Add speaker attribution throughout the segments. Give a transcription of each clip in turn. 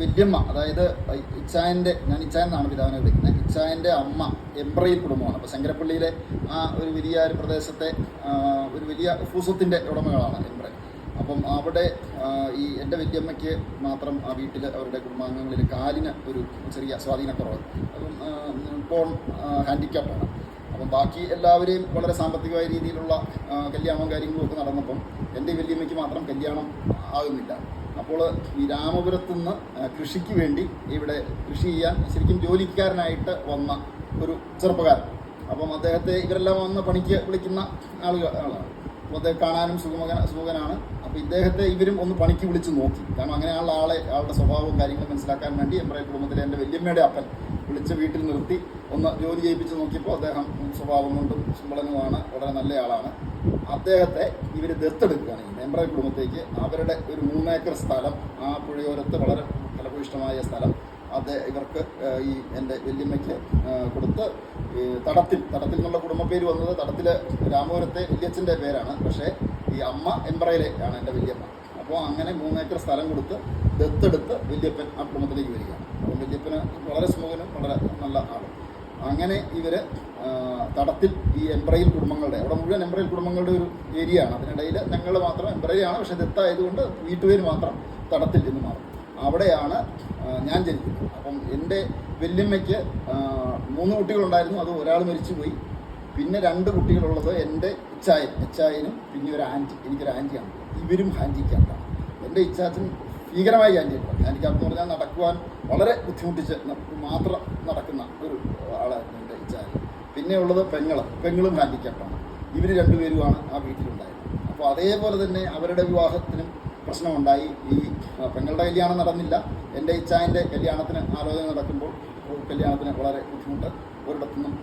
Speaker 1: വല്യമ്മ അതായത് ഇച്ചായന്റെ ഞാൻ ഇച്ചായൻ എന്നാണ് പിതാവിനെ വിളിക്കുന്നത്. ഇച്ചായന്റെ അമ്മ എംബ്രയിൽ കുടുംബമാണ്. അപ്പോൾ ശങ്കരപ്പള്ളിയിലെ ആ ഒരു വലിയ ഒരു പ്രദേശത്തെ ഒരു വലിയ ഫൂസത്തിന്റെ ഉടമകളാണ് എംബ്രൈ അപ്പം അവിടെ ഈ എന്റെ വല്യമ്മയ്ക്ക് മാത്രം ആ വീട്ടിൽ അവരുടെ കുടുംബാംഗങ്ങളിൽ കാലിന് ഒരു ചെറിയ സ്വാധീനക്കുറവ് അപ്പം ഇപ്പോൾ ഹാൻഡിക്യാപ്റ്റാണ് അപ്പം ബാക്കി എല്ലാവരെയും വളരെ സാമ്പത്തികമായ രീതിയിലുള്ള കല്യാണവും കാര്യങ്ങളും ഒക്കെ നടന്നപ്പം എന്റെ വല്യമ്മയ്ക്ക് മാത്രം കല്യാണം ആകുന്നില്ല. അപ്പോൾ ഈ രാമപുരത്തു നിന്ന് കൃഷിക്ക് വേണ്ടി ഇവിടെ കൃഷി ചെയ്യാൻ ശരിക്കും ജോലിക്കാരനായിട്ട് വന്ന ഒരു ചെറുപ്പക്കാരൻ. അപ്പം അദ്ദേഹത്തെ ഇവരെല്ലാം വന്ന് പണിക്ക് വിളിക്കുന്ന ആളുകൾ ആളാണ്. അപ്പോൾ അദ്ദേഹം കാണാനും സുഖമകന സുഖനാണ് അപ്പോൾ ഇദ്ദേഹത്തെ ഇവരും ഒന്ന് പണിക്ക് വിളിച്ച് നോക്കി. കാരണം അങ്ങനെയുള്ള ആളെ ആളുടെ സ്വഭാവവും കാര്യങ്ങളും മനസ്സിലാക്കാൻ വേണ്ടി എംബ്രൈ കുടുംബത്തിലെ എന്റെ വല്യമ്മയുടെ അപ്പൻ വിളിച്ച് വീട്ടിൽ നിർത്തി ഒന്ന് ജോലി ചെയ്യിപ്പിച്ച് നോക്കിയപ്പോൾ അദ്ദേഹം സ്വഭാവം കൊണ്ടും സുമ്പളനുമാണ് വളരെ നല്ല ആളാണ്. അദ്ദേഹത്തെ ഇവർ ദത്തെടുക്കുകയാണ്. ഈ മെമ്പറ കുടുംബത്തേക്ക് അവരുടെ ഒരു മൂന്നേക്കർ സ്ഥലം ആ പുഴയോരത്ത് വളരെ ഫലഭൂയിഷ്ടമായ സ്ഥലം അത് ഇവർക്ക് ഈ എന്റെ വല്യമ്മയ്ക്ക് കൊടുത്ത് തടത്തിൽ തടത്തിൽ കുടുംബ പേര് വന്നത് തടത്തിൽ രാമപുരത്തെ വല്യച്ഛന്റെ പേരാണ്. പക്ഷേ ഈ അമ്മ എംബ്രയിലെ ആണ് എന്റെ വല്യമ്മ. അപ്പോൾ അങ്ങനെ മൂന്നേക്കർ സ്ഥലം കൊടുത്ത് ദത്തെടുത്ത് വല്യപ്പൻ ആ കുടുംബത്തിലേക്ക് വരികയാണ്. അപ്പം വല്യപ്പന് വളരെ സ്മൂഹനും വളരെ നല്ല ആളും. അങ്ങനെ ഇവർ തടത്തിൽ ഈ എംബ്രയിൽ കുടുംബങ്ങളുടെ അവിടെ മുഴുവൻ എംബ്രയിൽ കുടുംബങ്ങളുടെ ഒരു ഏരിയ ആണ്. അതിനിടയിൽ ഞങ്ങൾ മാത്രം എംബ്രയിലാണ് പക്ഷേ ദത്തായതുകൊണ്ട് വീട്ടുപേര് മാത്രം തടത്തിൽ എന്ന് മാറും. അവിടെയാണ് ഞാൻ ജനിക്കുന്നത്. അപ്പം എന്റെ വല്യമ്മയ്ക്ക് മൂന്ന് കുട്ടികളുണ്ടായിരുന്നു. അത് ഒരാൾ മരിച്ചു പോയി പിന്നെ രണ്ട് കുട്ടികളുള്ളത് എന്റെ ഇച്ചായൻ ഇച്ചായനും പിന്നെ ഒരു ആന്റി എനിക്കൊരു ആന്റിയാണ്. ഇവരും ഹാൻഡിക്യാപ്റ്റാണ് എന്റെ ഇച്ചാച്ചൻ ഭീകരമായി ഹാൻഡിക്യാപ്റ്റാണ് ഹാൻഡിക്യാപ്പ് എന്ന് പറഞ്ഞാൽ നടക്കുവാൻ വളരെ ബുദ്ധിമുട്ടിച്ച് മാത്രം നടക്കുന്ന ഒരു ആളായിരുന്നു എന്റെ ഇച്ചായൻ. പിന്നെ ഉള്ളത് പെങ്ങൾ. പെങ്ങളും ഹാൻഡിക്കാപ്പാണ് ഇവർ രണ്ടുപേരുമാണ് ആ വീട്ടിലുണ്ടായിരുന്നത് അപ്പോൾ അതേപോലെ തന്നെ അവരുടെ വിവാഹത്തിനും പ്രശ്നമുണ്ടായി. ഈ പെങ്ങളുടെ കല്യാണം നടന്നില്ല. എന്റെ ഇച്ചായന്റെ കല്യാണത്തിന് ആലോചന നടക്കുമ്പോൾ കല്യാണത്തിന് വളരെ ബുദ്ധിമുട്ട്. ഒരിടത്തുനിന്നും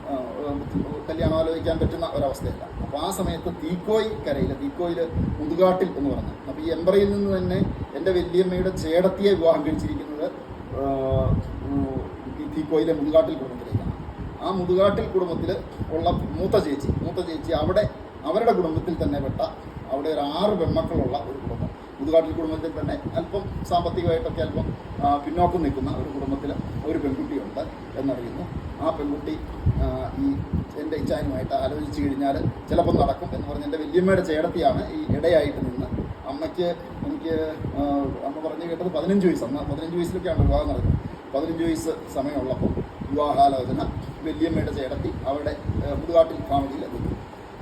Speaker 1: കല്യാണം ആലോചിക്കാൻ പറ്റുന്ന ഒരവസ്ഥയല്ല. അപ്പോൾ ആ സമയത്ത് തീക്കോയി കരയിൽ തീക്കോയിൽ മുതുകാട്ടിൽ എന്ന് പറഞ്ഞു. അപ്പോൾ ഈ എംബറയിൽ നിന്ന് തന്നെ എന്റെ വല്യമ്മയുടെ ചേടത്തിയെ വിവാഹം കഴിച്ചിരിക്കുന്നത് തീക്കോയിലെ മുതുകാട്ടിൽ കുടുംബത്തിലേക്കാണ് ആ മുതുകാട്ടിൽ കുടുംബത്തിൽ ഉള്ള മൂത്ത ചേച്ചി മൂത്ത ചേച്ചി അവിടെ അവരുടെ കുടുംബത്തിൽ തന്നെ പെട്ട അവിടെ ഒരു ആറ് പെൺമക്കളുള്ള ഒരു കുടുംബം. മുതുകാട്ടിൽ കുടുംബത്തിൽ തന്നെ അല്പം സാമ്പത്തികമായിട്ടൊക്കെ അല്പം പിന്നോക്കം നിൽക്കുന്ന ഒരു കുടുംബത്തിൽ ഒരു പെൺകുട്ടിയുണ്ട് എന്നറിയുന്നു. ആ പെൺകുട്ടി ഈ എന്റെ ഇച്ഛാനുമായിട്ട് ആലോചിച്ച് കഴിഞ്ഞാൽ ചിലപ്പോൾ നടക്കും എന്ന് പറഞ്ഞ് എന്റെ വല്യമ്മയുടെ ചേടത്തിയാണ് ഈ ഇടയായിട്ട് നിന്ന് അമ്മയ്ക്ക് എനിക്ക് അമ്മ പറഞ്ഞു കേട്ടത് പതിനഞ്ച് വയസ്സ് അന്ന് പതിനഞ്ച് വയസ്സിലൊക്കെയാണ് വിവാഹം നടക്കുന്നത്. പതിനഞ്ച് വയസ്സ് സമയമുള്ളപ്പോൾ വിവാഹാലോചന വല്യമ്മയുടെ ചേടത്തി അവരുടെ മുതുകാട്ടിൽ ഫാമിലിയിൽ എത്തുന്നു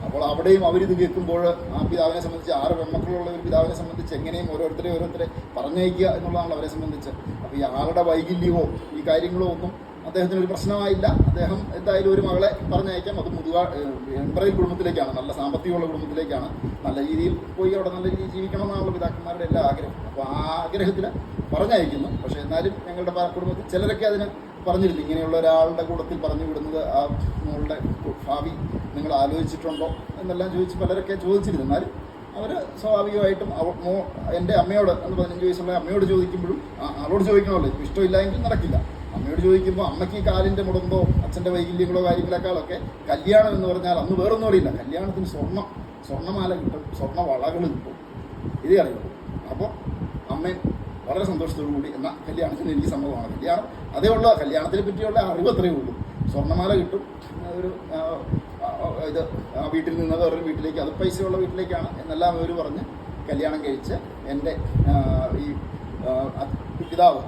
Speaker 1: അപ്പോൾ അവിടെയും അവരിത് കേൾക്കുമ്പോൾ ആ പിതാവിനെ സംബന്ധിച്ച് ആറ് പെൺമക്കളുള്ള ഒരു പിതാവിനെ സംബന്ധിച്ച് എങ്ങനെയും ഓരോരുത്തരെ ഓരോരുത്തരെ പറഞ്ഞയക്കുക എന്നുള്ളതാണ് അവരെ സംബന്ധിച്ച്. അപ്പോൾ ഈ ആളുടെ വൈകല്യമോ ഈ കാര്യങ്ങളോ ഒന്നും അദ്ദേഹത്തിന് ഒരു പ്രശ്നമായില്ല. അദ്ദേഹം എന്തായാലും ഒരു മകളെ പറഞ്ഞയക്കാം. അത് മുതുക എംബ്രയിൽ കുടുംബത്തിലേക്കാണ്. നല്ല സാമ്പത്തികമുള്ള കുടുംബത്തിലേക്കാണ്. നല്ല രീതിയിൽ പോയി അവിടെ നല്ല രീതിയിൽ ജീവിക്കണം എന്നാണല്ലോ പിതാക്കന്മാരുടെ എല്ലാ ആഗ്രഹം. അപ്പോൾ ആ ആഗ്രഹത്തിൽ പറഞ്ഞയക്കുന്നു. പക്ഷേ എന്നാലും ഞങ്ങളുടെ കുടുംബത്തിൽ ചിലരൊക്കെ അതിന് പറഞ്ഞിരുന്നു ഇങ്ങനെയുള്ള ഒരാളുടെ കൂട്ടത്തിൽ പറഞ്ഞു വിടുന്നത് ആ മോളുടെ ഭാവി നിങ്ങൾ ആലോചിച്ചിട്ടുണ്ടോ എന്നെല്ലാം ചോദിച്ച് പലരൊക്കെ ചോദിച്ചിരുന്നു. എന്നാലും അവർ സ്വാഭാവികമായിട്ടും മോ എന്റെ അമ്മയോട് അന്ന് പതിനഞ്ച് വയസ്സുള്ള അമ്മയോട് ചോദിക്കുമ്പോഴും അവളോട് ചോദിക്കണമല്ലോ ഇപ്പം ഇഷ്ടമില്ലെങ്കിൽ നടക്കില്ല. അമ്മയോട് ചോദിക്കുമ്പോൾ അമ്മയ്ക്ക് കാലിന്റെ മുടന്തോ അച്ഛന്റെ വൈകല്യങ്ങളോ കാര്യങ്ങളെക്കാളൊക്കെ കല്യാണം എന്ന് പറഞ്ഞാൽ അന്ന് വേറൊന്നും അറിയില്ല. കല്യാണത്തിന് സ്വർണം സ്വർണമാല കിട്ടും സ്വർണ വളകൾ കിട്ടും. ഇതേ അറിയുള്ളൂ. അപ്പോൾ അമ്മയും വളരെ സന്തോഷത്തോടു കൂടി എന്നാൽ കല്യാണത്തിന് എനിക്ക് സമ്മതമാണ്. കല്യാണം അതേ ഉള്ള കല്യാണത്തിനെ പറ്റിയുള്ള അറിവ് അത്രയേ ഉള്ളൂ. സ്വർണമാല കിട്ടും. ഒരു ഇത് ആ വീട്ടിൽ നിന്ന് വേറൊരു വീട്ടിലേക്ക് അത് പൈസയുള്ള വീട്ടിലേക്കാണ് എന്നെല്ലാം അവർ പറഞ്ഞ് കല്യാണം കഴിച്ച് എന്റെ ഈ പിതാവ്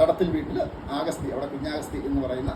Speaker 1: തടത്തിൽ വീട്ടിൽ ആഗസ്തി അവിടെ കുഞ്ഞാഗസ്തി എന്ന് പറയുന്ന